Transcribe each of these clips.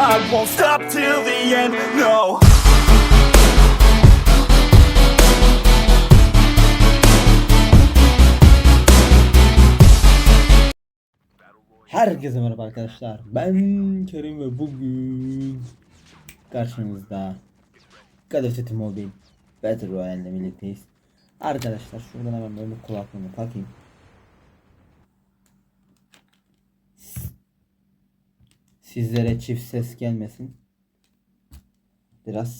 I won't stop till the end, no Herkese merhaba arkadaşlar. Ben Kerim ve bugün karşınızda God of Mobile Battle Royale ile birlikteyiz. Arkadaşlar şuradan hemen böyle kulaklığımı takayım. Sizlere çift ses gelmesin. Biraz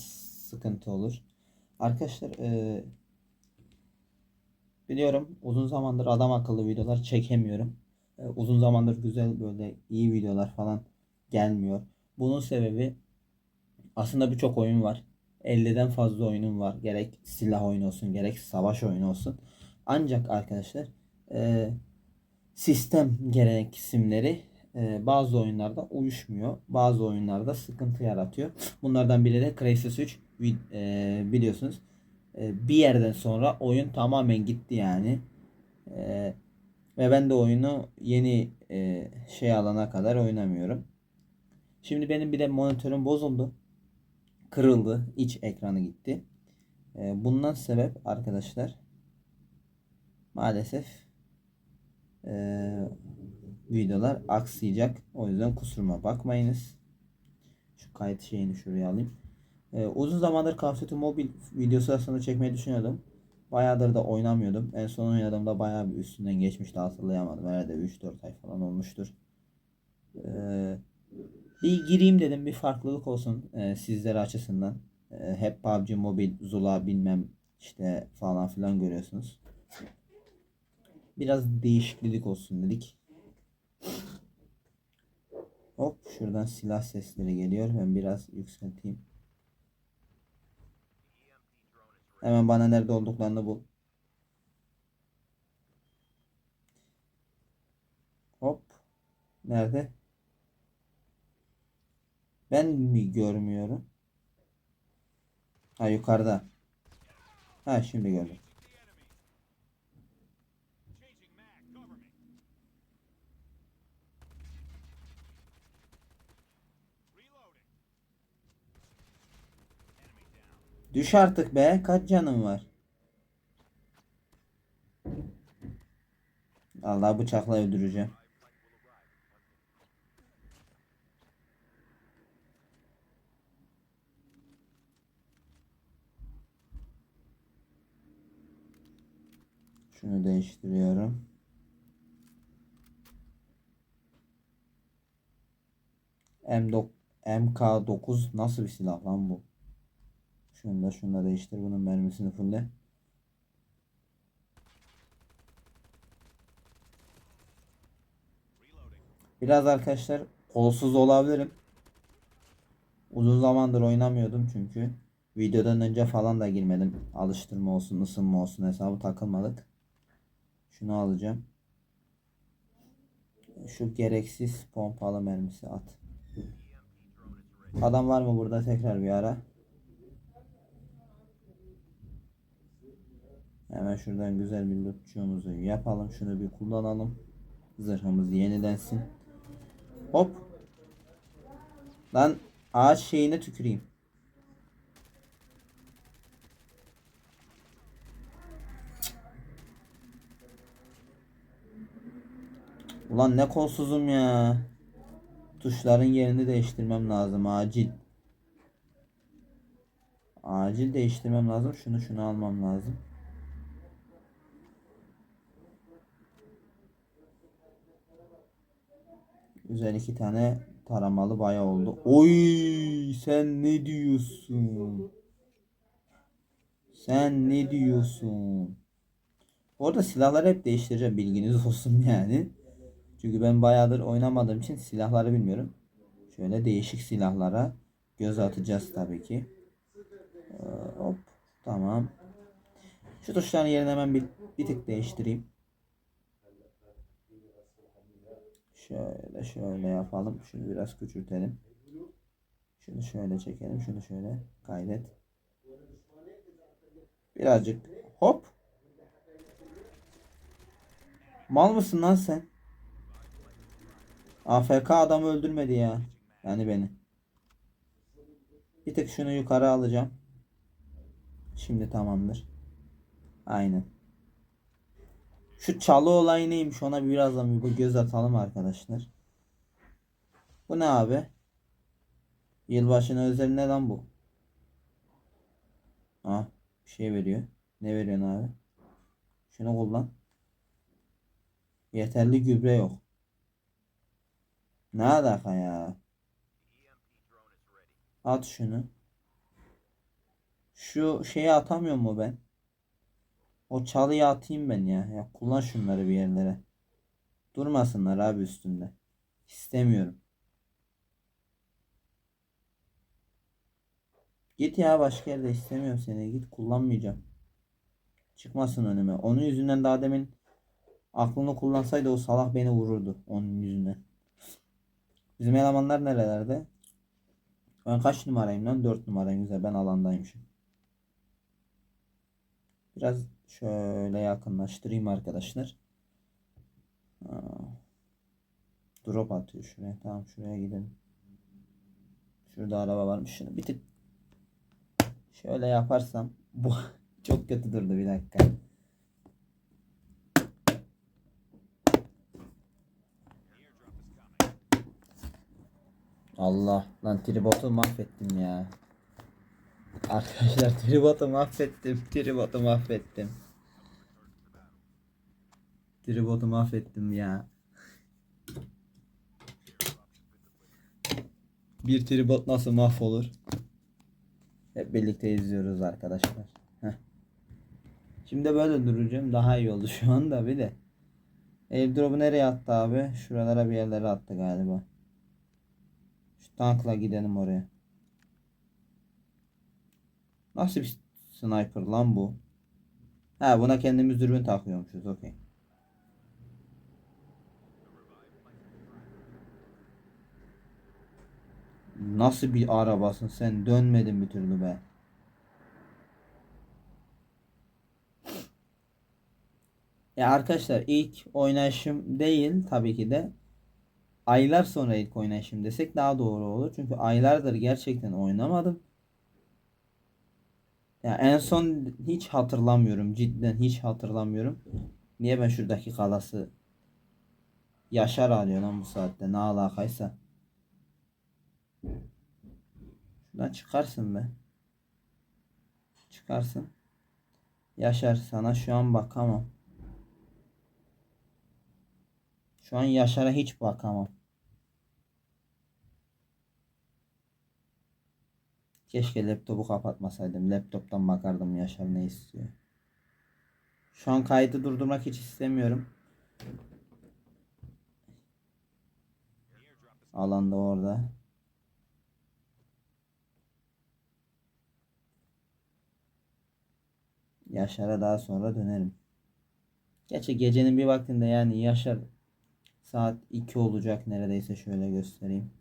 sıkıntı olur. Arkadaşlar eee, biliyorum uzun zamandır adam akıllı videolar çekemiyorum. E, uzun zamandır güzel böyle iyi videolar falan gelmiyor. Bunun sebebi aslında birçok oyun var. 50'den fazla oyunum var. Gerek silah oyunu olsun, gerek savaş oyunu olsun. Ancak arkadaşlar e, sistem gereksinimleri e, bazı oyunlarda uyuşmuyor. Bazı oyunlarda sıkıntı yaratıyor. Bunlardan biri de Crysis 3 Vi- e, biliyorsunuz. E, bir yerden sonra oyun tamamen gitti yani. E, ve ben de oyunu yeni şey alana kadar oynamıyorum. Şimdi benim bir de monitörüm bozuldu. Kırıldı. iç ekranı gitti. Bundan sebep arkadaşlar maalesef videolar aksayacak. O yüzden kusuruma bakmayınız. Şu kayıt şeyini şuraya alayım. E, uzun zamandır Call of Duty Mobile videosu aslında çekmeyi düşünüyordum. Bayağıdır da oynamıyordum. En son oynadığımda bayağı bir üstünden geçmişti hatırlayamadım. Herhalde 3-4 ay falan olmuştur. Ee, bir gireyim dedim bir farklılık olsun e, sizler açısından. E, hep PUBG Mobile, Zula bilmem işte falan filan görüyorsunuz. Biraz değişiklik olsun dedik. Hop şuradan silah sesleri geliyor. Ben biraz yükselteyim. Hemen bana nerede olduklarını bul. Hop. Nerede? Ben mi görmüyorum? Ha yukarıda. Ha şimdi gördüm. Düş artık be. Kaç canın var? Allah bıçakla öldüreceğim. Şunu değiştiriyorum. M9 MK9 nasıl bir silah lan bu? Şunu da şunu da değiştir. Bunun mermisini fulle. Biraz arkadaşlar kolsuz olabilirim. Uzun zamandır oynamıyordum çünkü. Videodan önce falan da girmedim. Alıştırma olsun, ısınma olsun hesabı takılmadık. Şunu alacağım. Şu gereksiz pompalı mermisi at. Adam var mı burada tekrar bir ara? Hemen şuradan güzel bir lootçuğumuzu yapalım. Şunu bir kullanalım. Zırhımız yenilensin. Hop. Lan ağaç şeyine tüküreyim. Ulan ne kolsuzum ya. Tuşların yerini değiştirmem lazım acil. Acil değiştirmem lazım. Şunu şunu almam lazım. Güzel iki tane taramalı bayağı oldu. Oy sen ne diyorsun? Sen ne diyorsun? Orada silahları hep değiştireceğim bilginiz olsun yani. Çünkü ben bayağıdır oynamadığım için silahları bilmiyorum. Şöyle değişik silahlara göz atacağız tabii ki. Ee, hop tamam. Şu tuşların yerini hemen bir, bir tık değiştireyim. Şöyle şöyle yapalım. Şunu biraz küçültelim. Şunu şöyle çekelim. Şunu şöyle kaydet. Birazcık hop. Mal mısın lan sen? AFK adamı öldürmedi ya. Yani beni. Bir tık şunu yukarı alacağım. Şimdi tamamdır. Aynen. Şu çalı olayı neymiş ona birazdan bir göz atalım arkadaşlar. Bu ne abi? Yılbaşına özel ne lan bu? Ha, bir şey veriyor. Ne veriyorsun abi? Şunu kullan. Yeterli gübre yok. Ne alaka ya? At şunu. Şu şeyi atamıyor mu ben? O çalıyı atayım ben ya. Ya kullan şunları bir yerlere. Durmasınlar abi üstünde. İstemiyorum. Git ya başka yerde istemiyorum seni. Git kullanmayacağım. Çıkmasın önüme. Onun yüzünden daha demin aklını kullansaydı o salak beni vururdu. Onun yüzünden. Bizim elemanlar nerelerde? Ben kaç numarayım lan? 4 numarayım güzel. Ben alandaymışım. Biraz şöyle yakınlaştırayım arkadaşlar. Drop atıyor şuraya. Tamam şuraya gidelim. Şurada araba varmış. Şunu bir tık şöyle yaparsam bu çok kötü durdu bir dakika. Allah lan tribotu mahvettim ya. Arkadaşlar tribotu mahvettim. Tribotu mahvettim. Tribotu mahvettim ya. Bir tribot nasıl mahvolur? Hep birlikte izliyoruz arkadaşlar. Heh. Şimdi böyle duracağım. Daha iyi oldu şu anda bir de. Airdrop'u nereye attı abi? Şuralara bir yerlere attı galiba. Şu tankla gidelim oraya. Nasıl bir sniper lan bu? Ha buna kendimiz dürbün takıyormuşuz. Okey. Nasıl bir arabasın sen? Dönmedin bir türlü be. Ya arkadaşlar ilk oynayışım değil tabii ki de aylar sonra ilk oynayışım desek daha doğru olur. Çünkü aylardır gerçekten oynamadım. Ya en son hiç hatırlamıyorum. Cidden hiç hatırlamıyorum. Niye ben şuradaki kalası Yaşar alıyor lan bu saatte ne alakaysa. Şuradan çıkarsın be. Çıkarsın. Yaşar sana şu an bakamam. Şu an Yaşar'a hiç bakamam. Keşke laptopu kapatmasaydım. Laptoptan bakardım Yaşar ne istiyor. Şu an kaydı durdurmak hiç istemiyorum. Alanda orada. Yaşar'a daha sonra dönerim. Gerçi gecenin bir vaktinde yani Yaşar saat 2 olacak neredeyse şöyle göstereyim.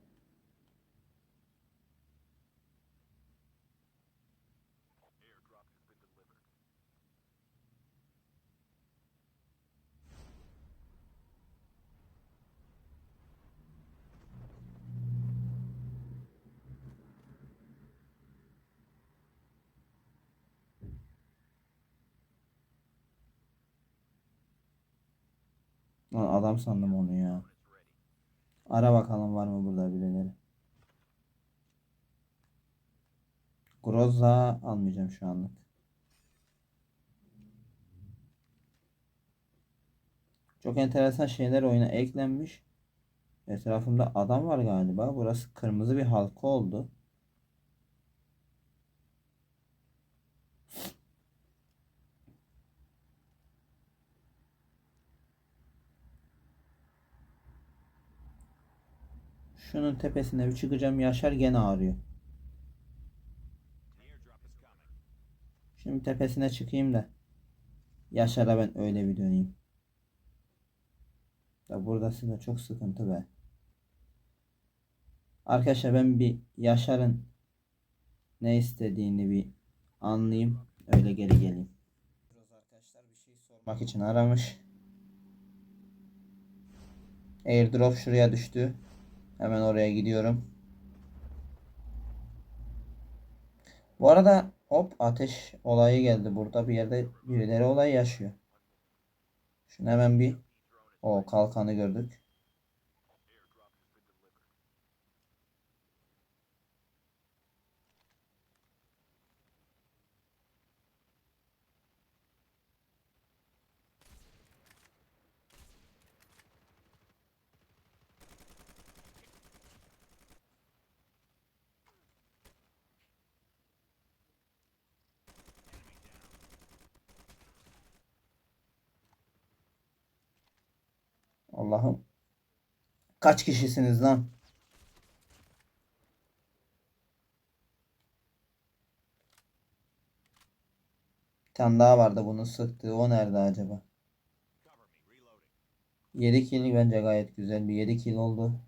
Lan adam sandım onu ya. Ara bakalım var mı burada birileri. Groza almayacağım şu anlık. Çok enteresan şeyler oyuna eklenmiş. Etrafımda adam var galiba. Burası kırmızı bir halka oldu. Şunun tepesine bir çıkacağım. Yaşar gene ağrıyor. Şimdi tepesine çıkayım da. Yaşar'a ben öyle bir döneyim. Da buradası da çok sıkıntı be. Arkadaşlar ben bir Yaşar'ın ne istediğini bir anlayayım. Öyle geri geleyim. Arkadaşlar bir şey sormak için aramış. Airdrop şuraya düştü. Hemen oraya gidiyorum. Bu arada hop ateş olayı geldi. Burada bir yerde birileri olay yaşıyor. Şunu hemen bir o kalkanı gördük. Allah'ım. Kaç kişisiniz lan? Bir tane daha vardı bunun sıktığı. O nerede acaba? 7 kill bence gayet güzel. Bir 7 kill oldu.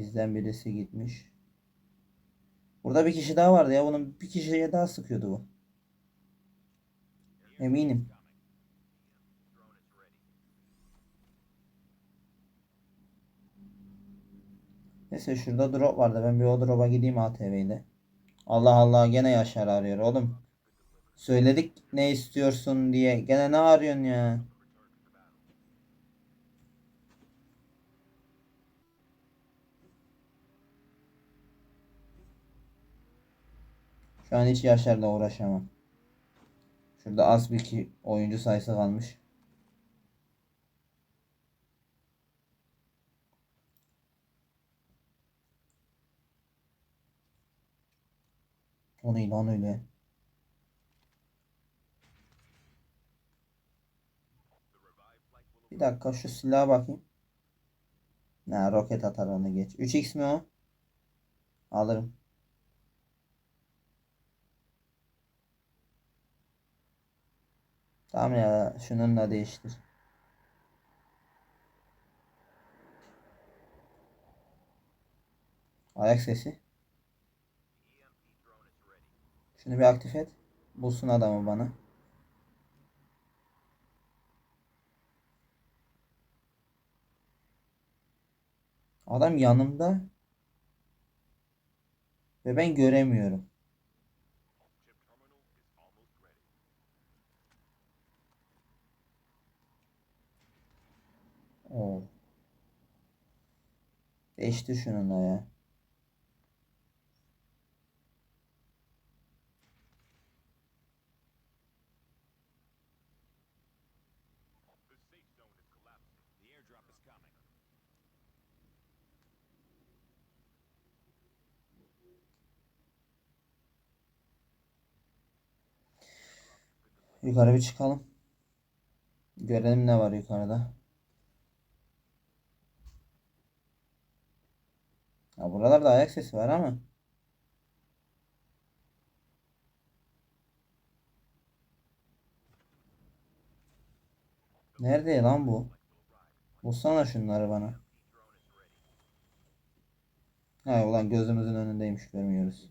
Bizden birisi gitmiş. Burada bir kişi daha vardı ya. Bunun bir kişiye daha sıkıyordu bu. Eminim. Neyse şurada drop vardı. Ben bir o drop'a gideyim ATV ile. Allah Allah gene Yaşar arıyor oğlum. Söyledik ne istiyorsun diye. Gene ne arıyorsun ya? Şu an hiç Yaşar'la uğraşamam. Şurada az bir ki oyuncu sayısı kalmış. O ne öyle? Bir dakika şu silaha bakayım. Ne roket atar onu geç. 3x mi o? Alırım. Tamam ya şununla değiştir. Ayak sesi. Şunu bir aktif et. Bulsun adamı bana. Adam yanımda. Ve ben göremiyorum. Oo. Değişti şununla ya. Yukarı bir çıkalım. Görelim ne var yukarıda. Ya buralarda ayak sesi var ama. Nerede lan bu? Bulsana şunları bana. Ha ulan gözümüzün önündeymiş görmüyoruz.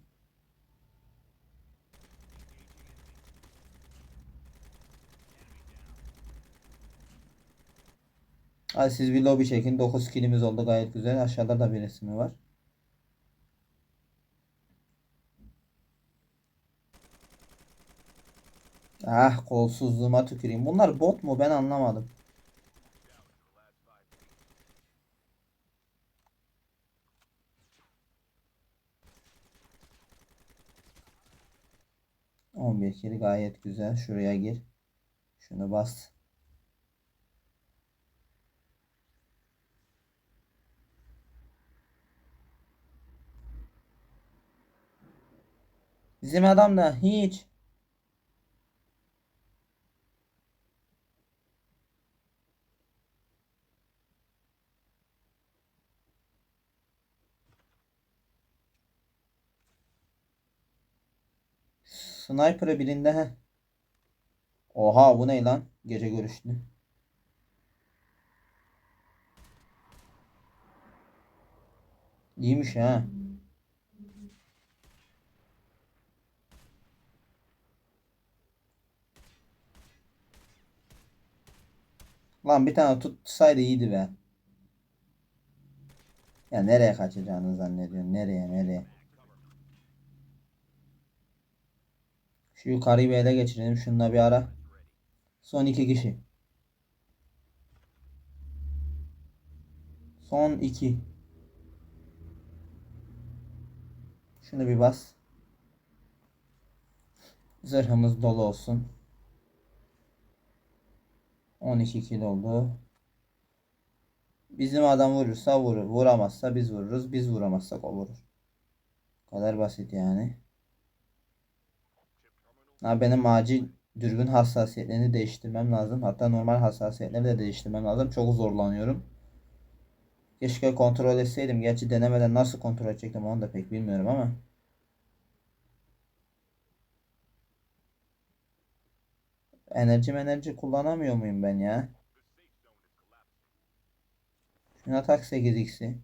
Hadi siz bir lobi çekin. 9 kilimiz oldu gayet güzel. Aşağıda da bir resmi var. Ah kolsuzluğuma tüküreyim. Bunlar bot mu ben anlamadım. On bir kill gayet güzel. Şuraya gir. Şunu bas. Bizim adam da hiç. Sniper'ı birinde he. Oha bu ne lan? Gece görüşlü. İyiymiş ha. Lan bir tane tutsaydı iyiydi be. Ya nereye kaçacağını zannediyorsun? Nereye nereye? Şu yukarıyı bir ele geçirelim. Şununla bir ara. Son iki kişi. Son iki. Şunu bir bas. Zırhımız dolu olsun. 12 kilo oldu. Bizim adam vurursa vurur. Vuramazsa biz vururuz. Biz vuramazsak o vurur. Bu kadar basit yani. Ha, benim acil dürbün hassasiyetlerini değiştirmem lazım. Hatta normal hassasiyetleri de değiştirmem lazım. Çok zorlanıyorum. Keşke kontrol etseydim. Gerçi denemeden nasıl kontrol edecektim onu da pek bilmiyorum ama. Enerji enerji kullanamıyor muyum ben ya? Şuna tak 8x'i.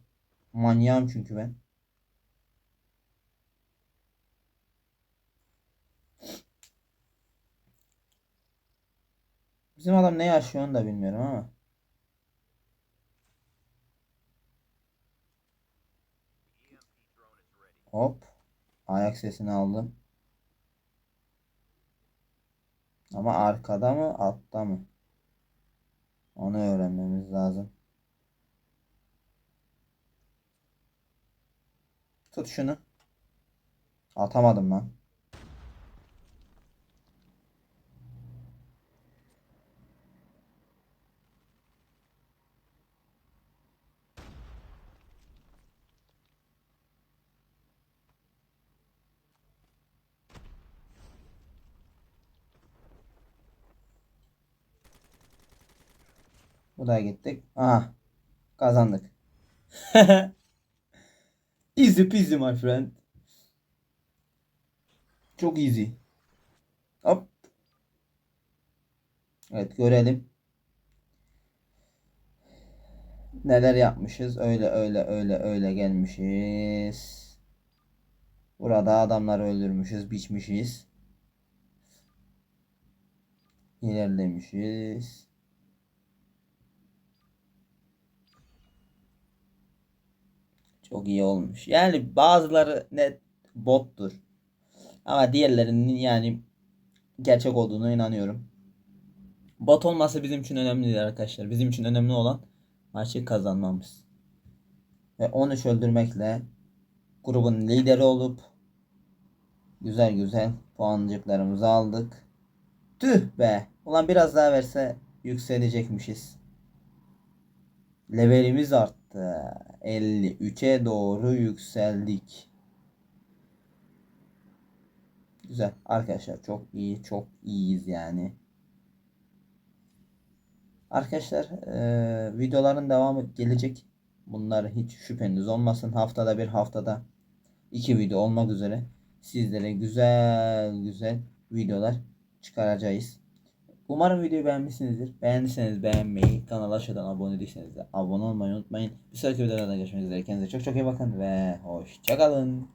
Manyağım çünkü ben. Bizim adam ne yaşıyor onu da bilmiyorum ama. Hop. Ayak sesini aldım. Ama arkada mı altta mı? Onu öğrenmemiz lazım. Tut şunu. Atamadım lan. Bu da gittik. Aha. Kazandık. easy peasy my friend. Çok easy. Hop. Evet görelim. Neler yapmışız? Öyle öyle öyle öyle gelmişiz. Burada adamları öldürmüşüz, biçmişiz. İlerlemişiz. Çok iyi olmuş. Yani bazıları net bottur. Ama diğerlerinin yani gerçek olduğuna inanıyorum. Bot olmasa bizim için önemli değil arkadaşlar. Bizim için önemli olan maçı kazanmamız. Ve 13 öldürmekle grubun lideri olup güzel güzel puancıklarımızı aldık. Tüh be. Ulan biraz daha verse yükselecekmişiz. Levelimiz arttı. 53'e doğru yükseldik. Güzel arkadaşlar çok iyi çok iyiyiz yani. Arkadaşlar eee, videoların devamı gelecek. Bunlar hiç şüpheniz olmasın. Haftada bir haftada iki video olmak üzere sizlere güzel güzel videolar çıkaracağız. Umarım videoyu beğenmişsinizdir. Beğendiyseniz beğenmeyi, kanala aşağıdan abone değilseniz de abone olmayı unutmayın. Bir sonraki videolarda görüşmek üzere. Kendinize çok çok iyi bakın ve hoşçakalın.